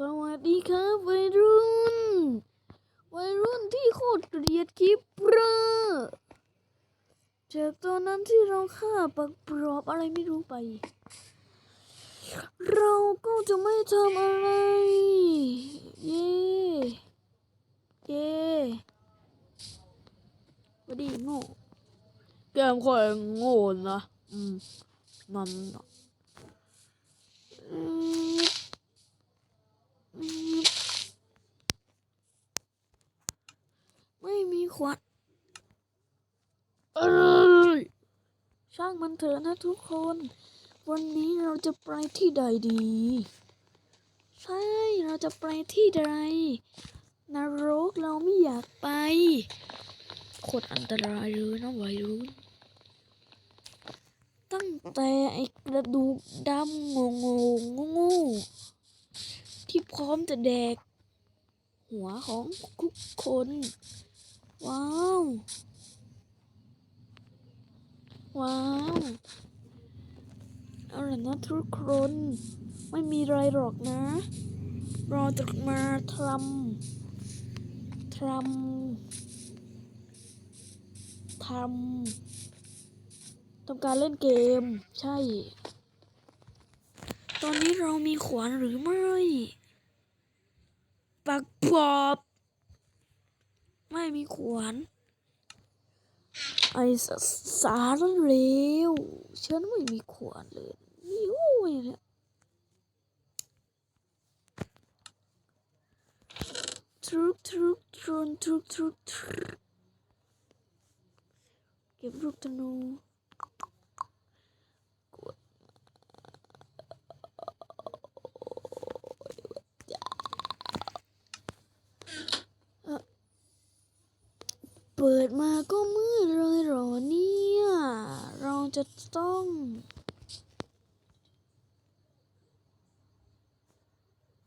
วัสดีครับวัยรุ่น วัยรุ่นที่โคตรเกลียดคิปเปอร์จากตอนนั้นที่เราฆ่าปักปลอบอะไรไม่รู้ไป เราก็จะไม่ทำอะไร เย่เย่วัดีโง่แกมคอยโง่นะอืมนั่นนะอืมอืม ไม่มีขวดเอ้ยช่างมันเถอะนะทุกคน วันนี้เราจะไปที่ใดดี ใช่ เราจะไปที่ใดนรกเราไม่อยากไปโคตรอันตรายเลยนะวัยรุ่นตั้งแต่ไอ้กระดูกดำงงงงงๆ ที่พร้อมจะแดก หัวของทุกคน ว้าว ว้าวเอาล่ะนะทุกคน ไม่มีไรหรอกนะ เราจะมาทำทำทำทำการเล่นเกม ใช่ ตอนนี้เรามีขวานหรือไม่ ปักปอบไม่มีขวานไอ้สสารเลวฉันไม่มีขวานเลยนี่โอ้ยเนี่ยทรุกทรุกทรุนทรุกทรุกทรุกเก็บลูกธนูกดเอ่อเปิ ดมาก็มืดเลยเหรอเนี่ย เราจะต้อง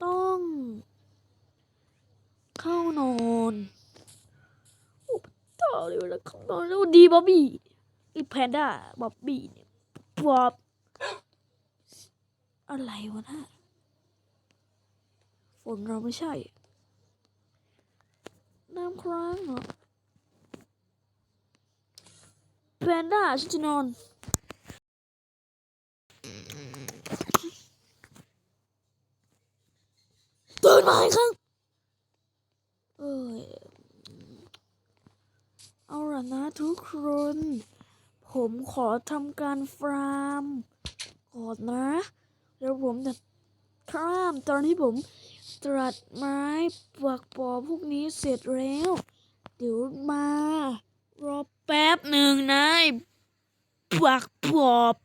ต้อง เข้านอนโอ้ต่อเลยเวลาเข้านอนแล้วดีบ๊อบบี้อีแพนด้าบ๊อบบี้เนี่ยบ๊อบอะไรวะนะฝนเราไม่ใช่ น้ำค้งเหรอ แพนด้าฉันจะนอน ตื่นมาอีกครั้งเอ้ยเอาล่ะนะทุกคน ผมขอทำการฟาร์มก่อนนะ แล้วผมจะข้ามตอนที่ผมตรัดไม้ปลักปอพวกนี้เสร็จแล้ว เดี๋ยวมารอ แป๊บหนึ่งนะไอ้ปักปอบ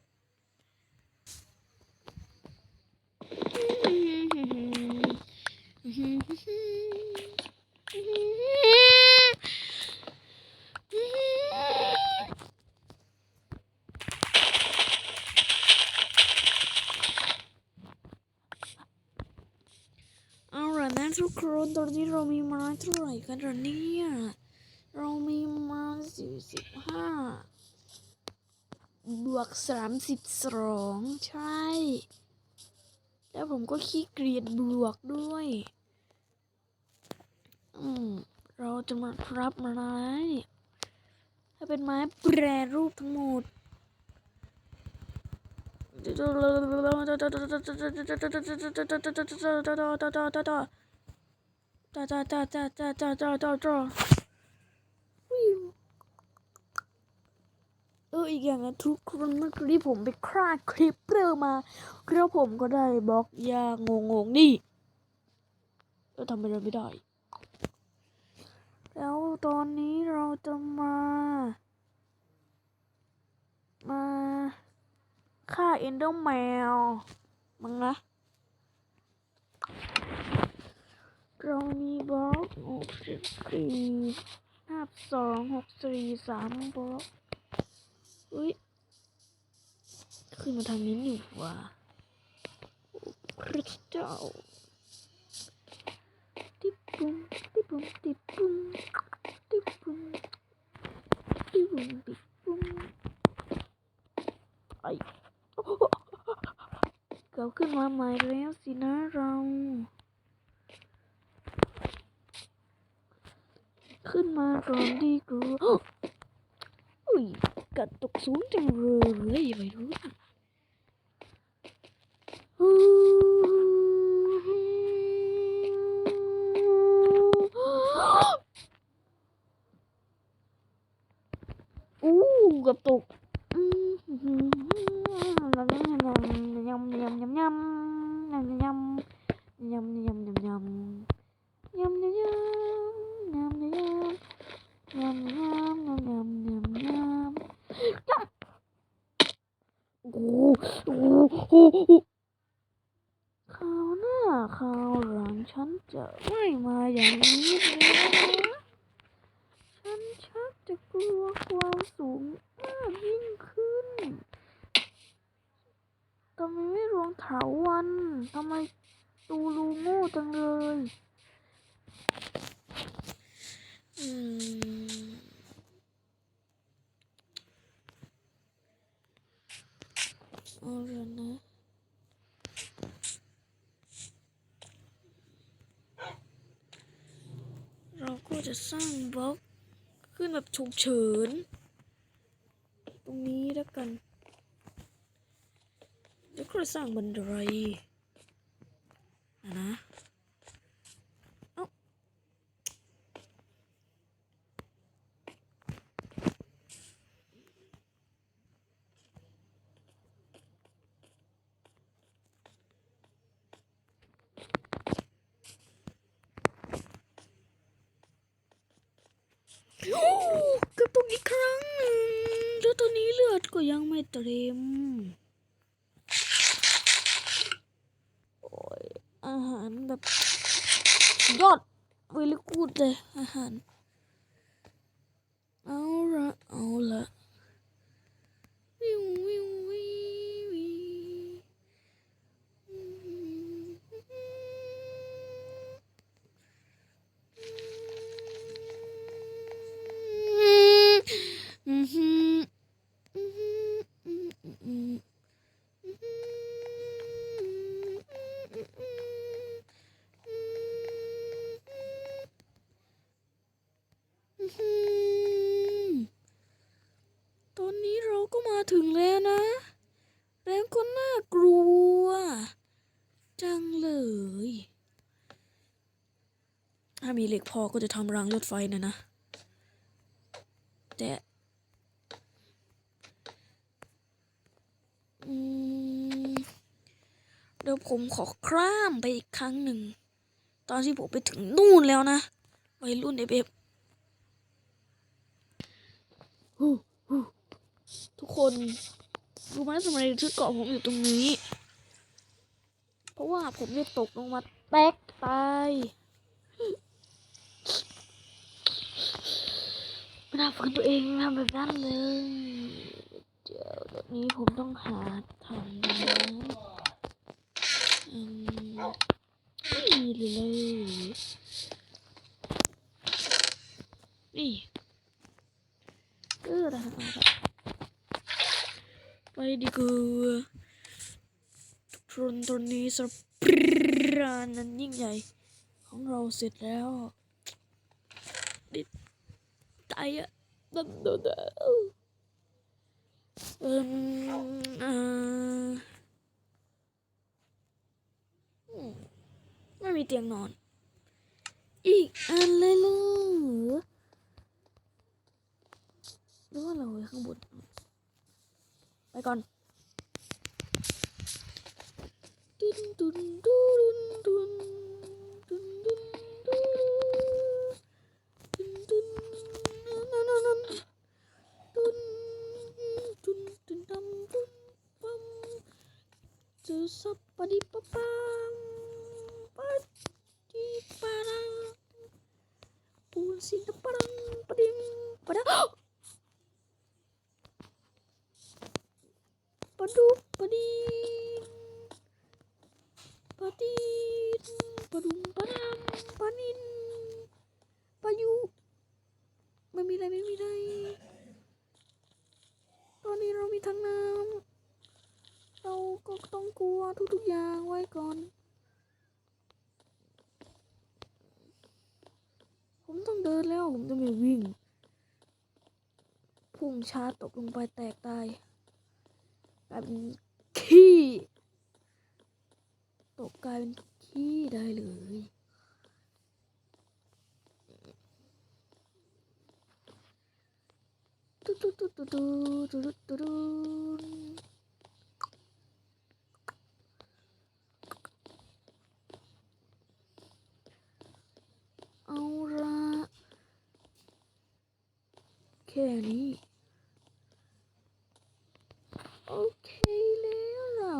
เอาล่ะนะทุกคนตอนนี้เรามีไม้เท่าไหร่กันล่ะเนี่ย เรามีมาสี่สิบห้าบวกสามสิบสองใช่ แล้วผมก็ขี้เกียจบวกด้วย อืม เราจะมารับไม้ถ้าเป็นไม้แปรรูปทั้งหมด เอออีกอย่างนะทุกคนเมื่อกี้ผมไปคลาดคลิปเปอร์มาแล้วผมก็ได้บล็อกยางงงๆนี่เออทำอะไรไม่ได้ แล้วตอนนี้เราจะมา มาฆ่าเอนเดอร์แมวมั้งนะเรามีบล็อกหกสิบสี่ห้าสองหกสี่สามบล็อก อุ้ยขึ้นมาทางนี้หนึ่วะพระเจ้าติปุ้มติปุ้มติปุ้มติปุ้มติปุ้มติปุ้มไอเกิดขึ้นมาใหม่แล้วสินะเราขึ้นมาก่อนดีกว่า Ui, cần tục xuống trong rừng lấy gì vậy nữa Ú, uh, gặp tục nhầm nhầm nhầm nhầm nhầm nhầm nhầm nhầm nhầm nhầm nhầm nhầm nhầm nhầm งามงามงามงามงามงามโอ้โหโอ้โหโอ้โหคราวหน้าคราวหลังฉันจะไม่มาอย่างนี้เลยนะฉันชักจะกลัวความสูงมากยิ่งขึ้นทำไมไม่รวงถาวันทำไมตูรูโง่จังเลย อืมเอาละนะเราก็จะสร้างบล็อกขึ้นแบบฉุกเฉิน ตรงนี้แล้วกัน แล้วก็จะสร้างบันไดนะนะ เอ้า โอ้เกือบตกอีกครั้งหนึ่งแล้วตอนนี้เลือดก็ยังไม่เต็ม โอ้ยอาหารแบบยอดเวลิกูดเลยอาหาร เอาละเอาละวิววิววิววิอืมอืมอืมอืมอืมอืม ตอนนี้เราก็มาถึงแล้วนะ แล้วก็น่ากลัว จังเลย ถ้ามีเหล็ก พอก็จะทำรางรถไฟนะนะ แต่เดี๋ยวผมขอคร่ามไปอีกครั้งหนึ่ง ตอนที่ผมไปถึงนู่นแล้วนะวัยรุ่นเอเอฟทุกคนรู้ไหมทำไมชื่อเกาะผมอยู่ตรงนี้ เพราะว่าผมได้ตกลงมาแตกตาย ไม่น่าฝืนตัวเองทำแบบนั้นเลย เดี๋ยวตอนนี้ผมต้องหาทำนะอืมไม่มีเลยนี่เออทางอะไรไปดีกว่าทุกคนตอนนี้สำหรับรานนั้นยิ่งใหญ่ ของเราเสร็จแล้ว ตายอะดันโดนเอืมอ่ออืมไม่มีเตียงนอน อีกอันเลยเหรอหรือว่าเราไว้ข้างบน ไปก่อนตุนตุนตุนตุน sa papang padi parang pusi parang padi padang oh! padu padin patin padung parang panin payu memilai memilai Tony Romi Tangnam ก็ต้องกลัวทุกๆอย่างไว้ก่อน ผมต้องเดินแล้วผมจะไม่วิ่ง พุ่งชาร์จตกลงไปแตกตายกลายเป็นขี้ ตกกลายเป็นขี้ได้เลยตุ๊ดตุ๊ดตุ๊ดตุ๊ดตุ๊ดตุ๊ดตุ๊ดตุ๊ด เอาละแค่นี้ โอเคแล้วเรา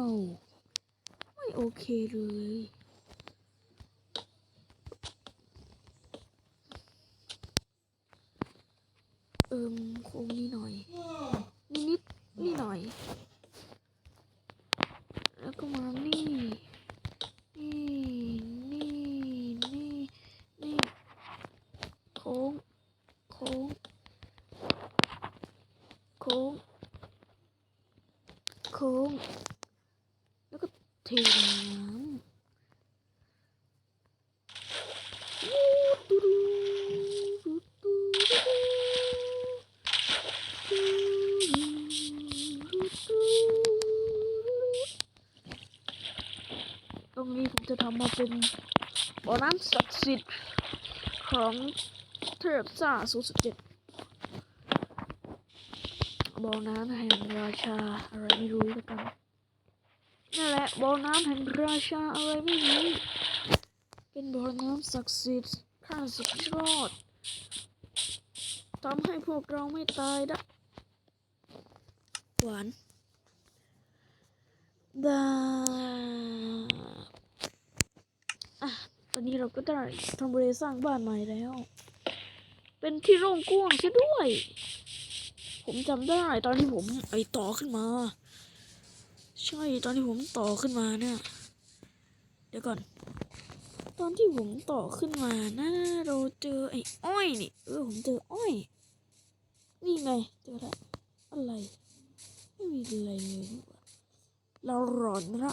ไม่โอเคเลย เอิมโค้งนี่หน่อย นี่นิดนี่หน่อย แล้วก็มานี่ นี่ นี่ นี่ นี่ โค้ง โค้ง โค้ง โค้ง แล้วก็เทน้ำวู้ดูดูดูดูดูดู ตรงนี้ผมจะทำมาเป็นบ่อน้ำศักดิ์ สิทธิ์ของเทพซ่าสูสุดเจ็ดบ่อน้ำแห่งราชาอะไรไม่รู้แล้วกันนั่นแหละบ่อน้ำแห่งราชาอะไรไม่รู้เป็นบ่อน้ำศักดิ์สิทธิ์ข้าสุดยอดทำให้พวกเราไม่ตายได้หวานดาอะต อนนี้เราก็ได้ทำบริสร้างบ้านใหม่แล้ว เป็นที่โล่งกว้างใช่ด้วย ผมจำได้ตอนที่ผมไอต่อขึ้นมา ใช่ตอนที่ผมต่อขึ้นมาเนี่ย เดี๋ยวก่อน ตอนที่ผมต่อขึ้นมานะเราเจอไอ้อ้อยนี่ เออผมเจออ้อย นี่ไงเจอแล้วอะไร ไม่มีอะไรเลยเราหลอนละ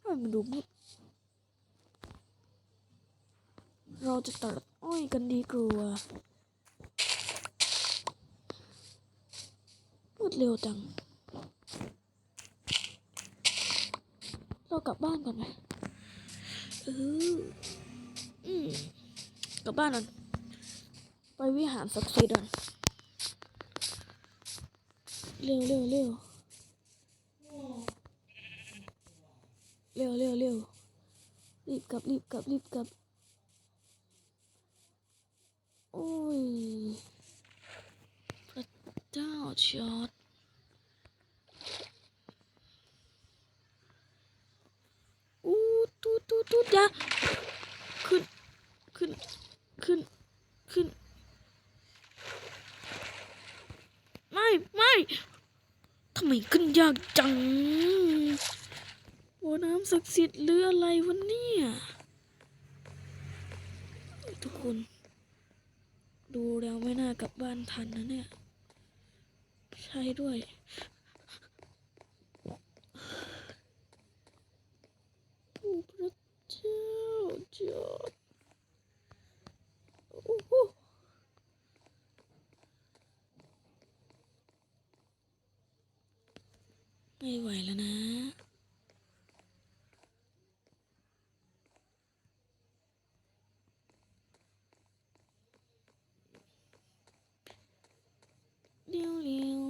ทำไมมันดูมืด เราจะตัดอ้อยกันดีกว่าพูดเร็วจัง เรากลับบ้านก่อนไหมเอออืมกลับบ้านก่อน ไปวิหารศักดิ์สิทธิ์ก่อนเร็วเร็วเร็วเร็วเร็วเร็วรีบกลับรีบกลับรีบกลับ อ้ย พระเจ้าจอร์ดอู้ตูตูตูดอย่าขึ้น ขึ้น ขึ้น ขึ้น ไม่ ไม่ทำไมขึ้นยากจังโอ้น้ำศักดิ์สิทธิ์หรืออะไรวะเนี่ย ทุกคน ดูแล้วไม่น่ากลับบ้านทันนะเนี่ย ใช่ด้วยโอ้พระเจ้าจอดโอ้โหไม่ไหวแล้วนะ เร็วเร็ว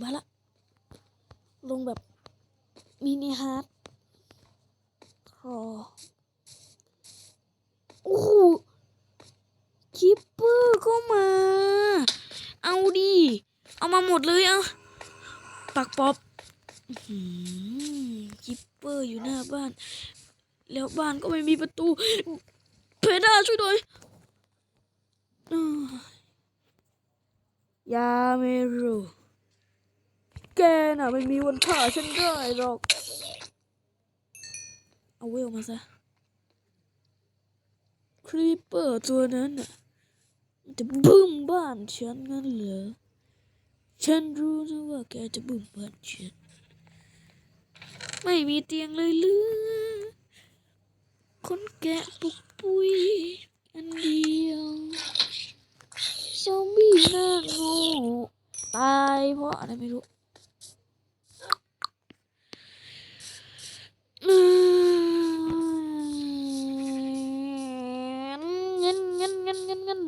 มาละ ลงแบบมินิฮาร์ดครอโอ้โหคิปเปอร์ก็มา เอาดิ เอามาหมดเลยเอา ปักป๊อปคิปเปอร์อยู่หน้าบ้าน แล้วบ้านก็ไม่มีประตู เพด้าช่วยด้วยอ้าวยาเมรุแกน่ะไม่มีวันฆ่าฉันได้หรอก เอาเวลมาซะครีปเปอร์ตัวนั้นน่ะจะบึ้มบ้านฉันงั้นเหรอ ฉันรู้นะว่าแกจะบึ้มบ้านฉันไม่มีเตียงเลยเหรือคนแกะปุกปุยอันเดียวซอมบี้หน้าง่ตายเพราะอะไรไม่รู้เงินเงินเงินเงินเงิน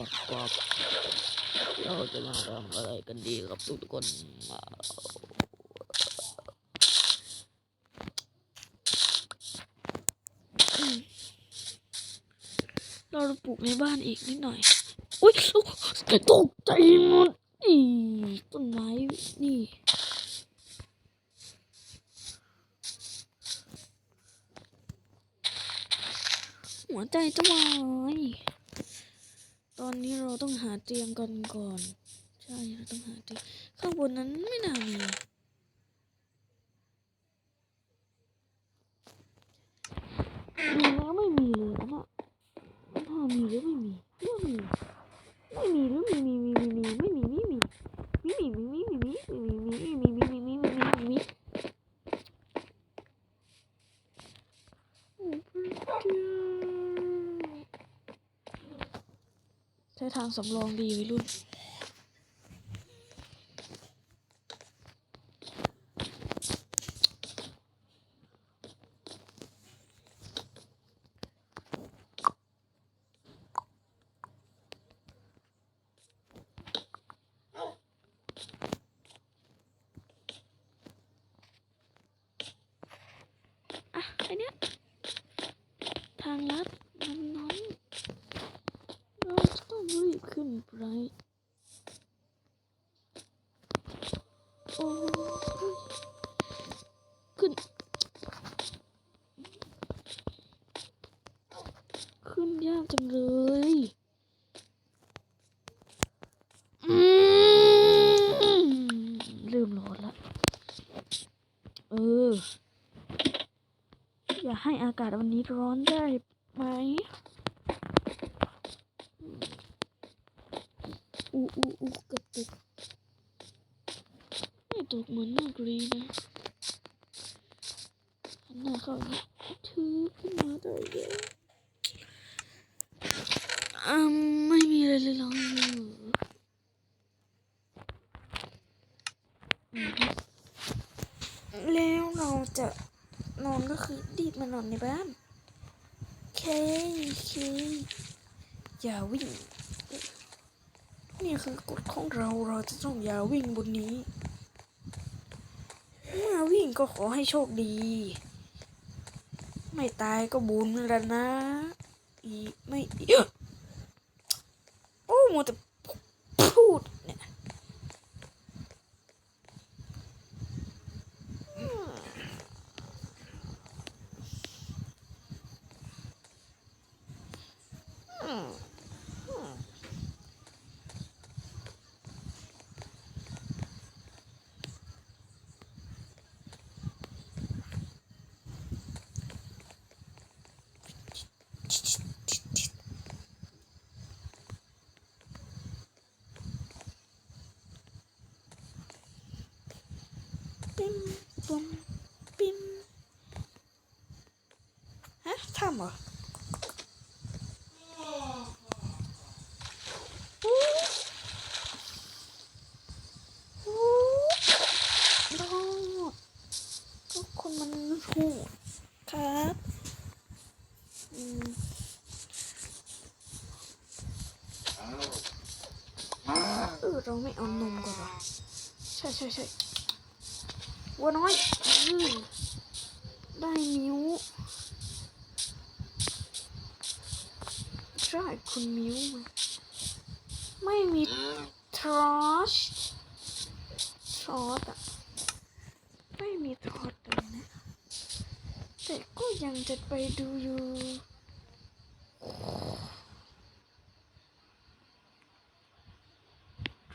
โอ้ปักกอบเราจะมาทำอะไรกันดีครับทุกทุกคนอ่าอืมเราจะปลูกในบ้านอีกนิดหน่อย อุ้ยโอ้แต่ตกใจหมดอีต้นไม้นี่หัวใจจะวาย ตอนนี้เราต้องหาเตียงกันก่อน ใช่เราต้องหาเตียงข้างบนนั้นไม่น่ามีมีแล้วไม่มีเลยนะน่ะมันหามีหรือไม่มีหรือมีไม่มีหรือมีมีมีมีมีไม่มีไม่มีมีมีมีมีมีมีมีมีมีมีมีมีมีมีมีมีโอ้พระเจ้า ใช้ทางสำรองดีวัยรุ่น อะไอเนี้ยทางลัดมันน้อยเราจะต้องรีบขึ้นไปโอ้ยขึ้น ขึ้นยากจังเลยอืมเริ่มร้อนละเออ อย่าให้อากาศวันนี้ ร้อนได้ไหมอูอูอูกระตุกไม่ตกเหมือนนักรีนนะหน้าเข่างนี้ถือขึ้นมาได้เยอะอืมไม่มีอะไรเลยเหรอแล้วเราจะนอนก็คือรีบมานอนในบ้าน เคเคอย่าวิ่ง นี่คือกฎของเราเราจะต้องอย่าวิ่งบนนี้เมื่อวิ่งก็ขอให้โชคดี ไม่ตายก็บุญแล้วนะ อีไม่อีโอ้มัวแต่พูดเนี่ย ปิ้มปุ้มปิ้มฮะทำเหรออู้อู้รอดก็คนมันโหดครับอืมเออเราไม่เอานมก่อนเหรอใช่ใช่ใช่วัวน้อยได้มิ้วใช่คุณมิ้วมาไม่มีทรอชทรอสอะไม่มีทรอสเลยนะ แต่ก็ยังจะไปดูอยู่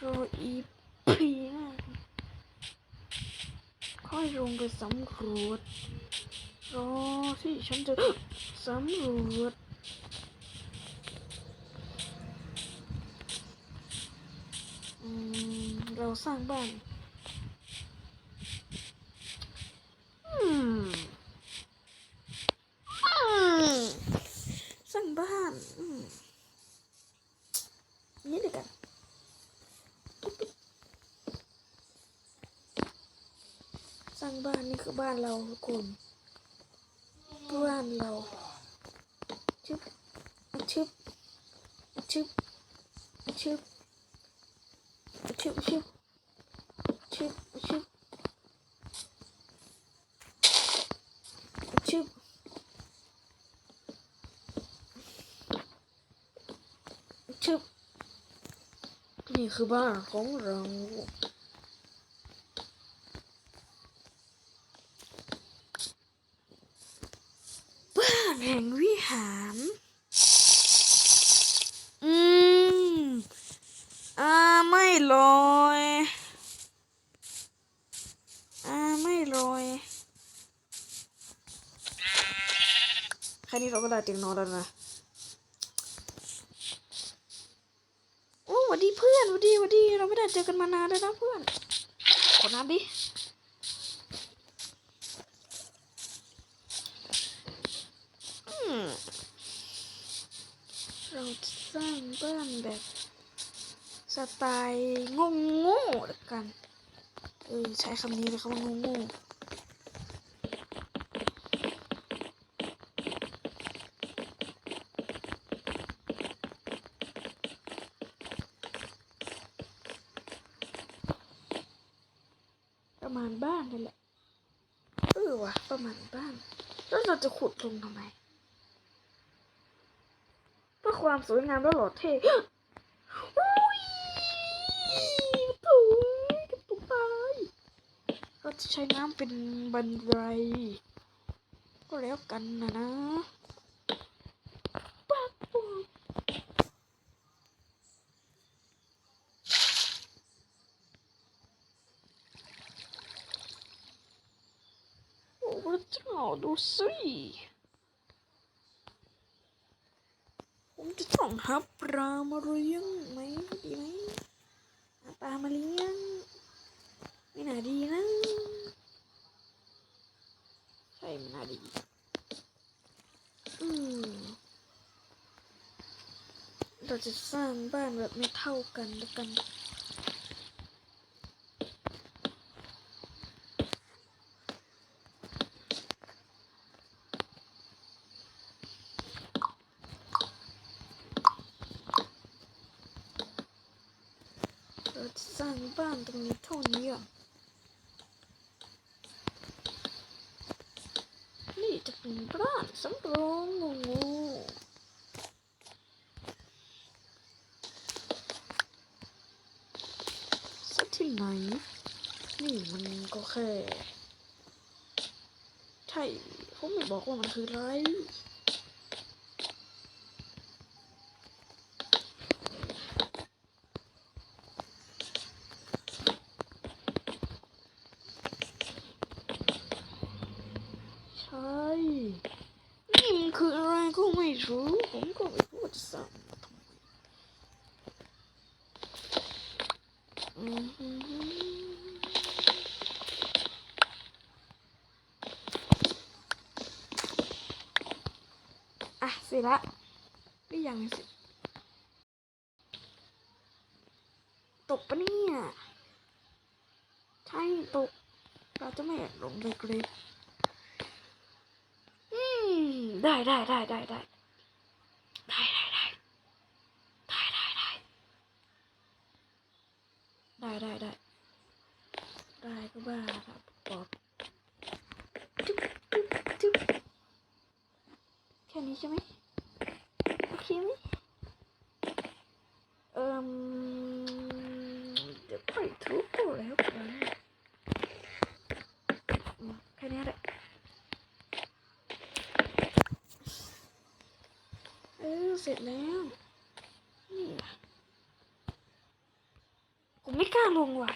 รออีพีหน้า ค่อยลงไป สำรวจรอที่ฉันจะสำรวจเราสร้างบ้าน อืมอืมสร้างบ้านอืมนี่เลยกัน สร้าง บ้านนี่คือบ้านเราทุกคนบ้านเราชึบชึบชึบชึบชึบชึบชึบชึบชึบชึบนี่คือบ้านของเรา บ้านแห่งวิหาร อืม อ่า ไม่ลอย อ่า ไม่ลอย แค่นี้เราก็ได้เตียงนอนแล้วนะโอ้หวัดดีเพื่อนหวัดดีหวัดดี เราไม่ได้เจอกันมานานแล้วนะเพื่อน ขอน้ำดิเราสร้างบ้านแบบสไตล์งงงๆละกัน เออใช้คำนี้เลยคำว่างงงๆประมาณบ้านนั่นแหละ เออว่ะ ประมาณบ้าน แล้วเรา จะขุดลงทำไม เพื่อความสวยงามและหล่อเท่อุ้ยถูกระตุกตายก็จะใช้น้ำเป็นบันไดก็แล้วกันนะนะปักปุ๊บโอ้พระเจ้า ดูสิผมจะต้องหาปลามาเลี้ยงไหมดีไหมหาปลามาเลี้ยงไม่น่าดีนะ ใช่ไม่น่าดี อืมเราจะสร้างบ้านแบบไม่เท่ากันแล้วกัน เราจะสร้างบ้านตรงนี้เท่านี้อะ นี่จะเป็นบ้าน สำรองงูงูสักที่ไหน นี่มันก็แค่ ใช่ ผมไม่บอกว่ามันคืออะไร ใช่ นี่มันคืออะไรก็ไม่รู้ ผมก็ไม่รู้ว่าจะสั่งมาทำไมอือหืออะเสร็จ ละหรือยังสิตกปะเนี่ย ใช่ตก เราจะไม่แอบลงเลยเกรดอืมได้ได้ได้ได้ได้ได้ได้ได้ได้ได้ได้ได้ได้ได้ได้ก็บ้าครับปอบจุ๊บจุ๊บจุ๊บแค่นี้ใช่ไหม bakayım. Um, poi troppo è ok. Ma canere. Eh, se ne นี่กูไม่กล้าลงว่ะ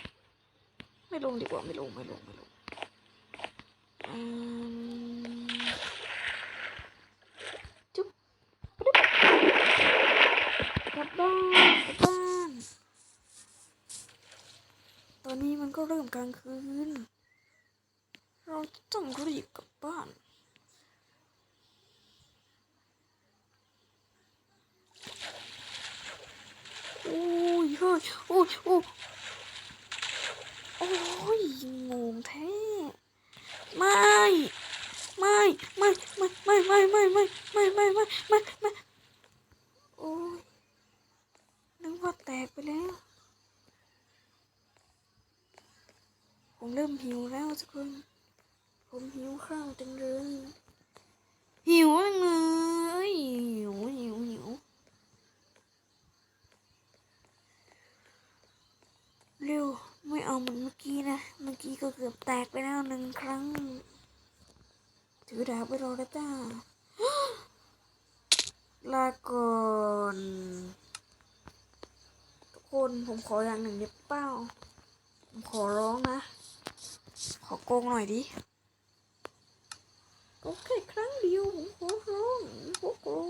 ไม่ลงดีกว่า ไม่ลง ไม่ลง ไม่ลง ต้องรีบกลับบ้าน โอ้ยเฮ้ยโอ้ยโอ้ยโอ้ยงงแท้ไม่ ไม่ ไม่ ไม่ ไม่ ไม่ ไม่ ไม่ ไม่ ไม่ ไม่ ไม่ ไม่ โอ้ย นึกว่าแตกไปแล้ว ผมเริ่มหิวแล้วทุกคน ผมหิวข้าวจังเลย หิวจังเลยหิวหิวหิว เร็ว ไม่เอาเหมือนเมื่อกี้นะ เมื่อกี้ก็เกือบแตกไปแล้วหนึ่งครั้ง ถือดาบไปรอแล้วจ้า ลาก่อน ทุกคน ผมขออย่างหนึ่งเดียวเป้าผมขอร้องนะ ขอโกงหน่อยดิโก็แค่ครั้งเดียวผมขอร้องผมของ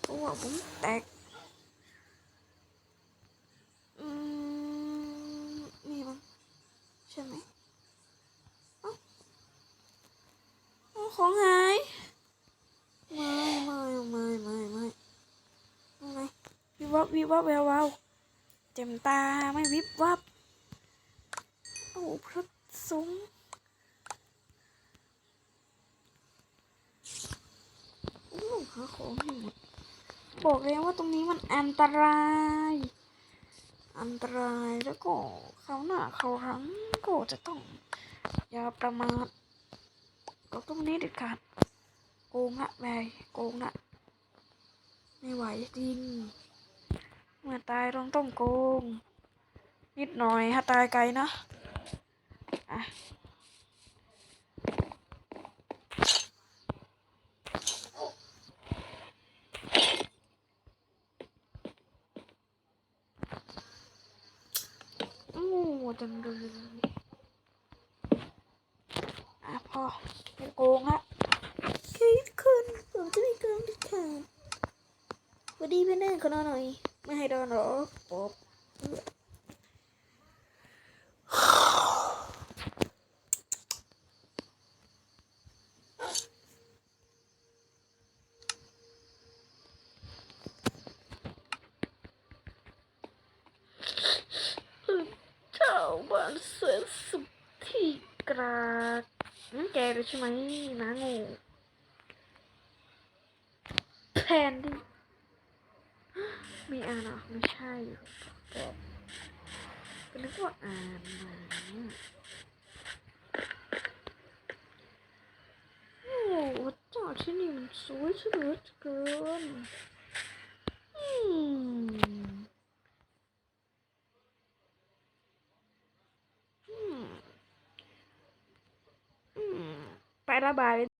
เพราะว่าผมแตกอืมนี่มั้งใช่ไหมอ้าเอของหายไม่ไม่ไม่ไม่ไม่ไม่วิบวับวิบวับแวว ตาไม่วิบวับ โอ้พระสงฆ์โอ้หาของให้หมดบอกแล้วว่าตรงนี้มันอันตราย อันตรายแล้วก็เขาหน้าเขาวหลังก็จะต้องอย่าประมาทก็ตรงนี้เด็ดขาดโกงละแบยโกงละไม่ไหวจริง เมื่อตายต้องต้องโกง นิดหน่อยถ้าตายไกลนะอะโอ้จังเลยอะพอไม่โกงละโอเคทุกคนผมจะไม่โกงทุกค่ะสวัสดีเพื่อนเนอร์ขอนอนหน่อย ไม่ให้โดนหรอกป๊บเจ้าบ้านเสือสุดที่กราดนั่นแกเลยใช่ไหมนะงู trabalha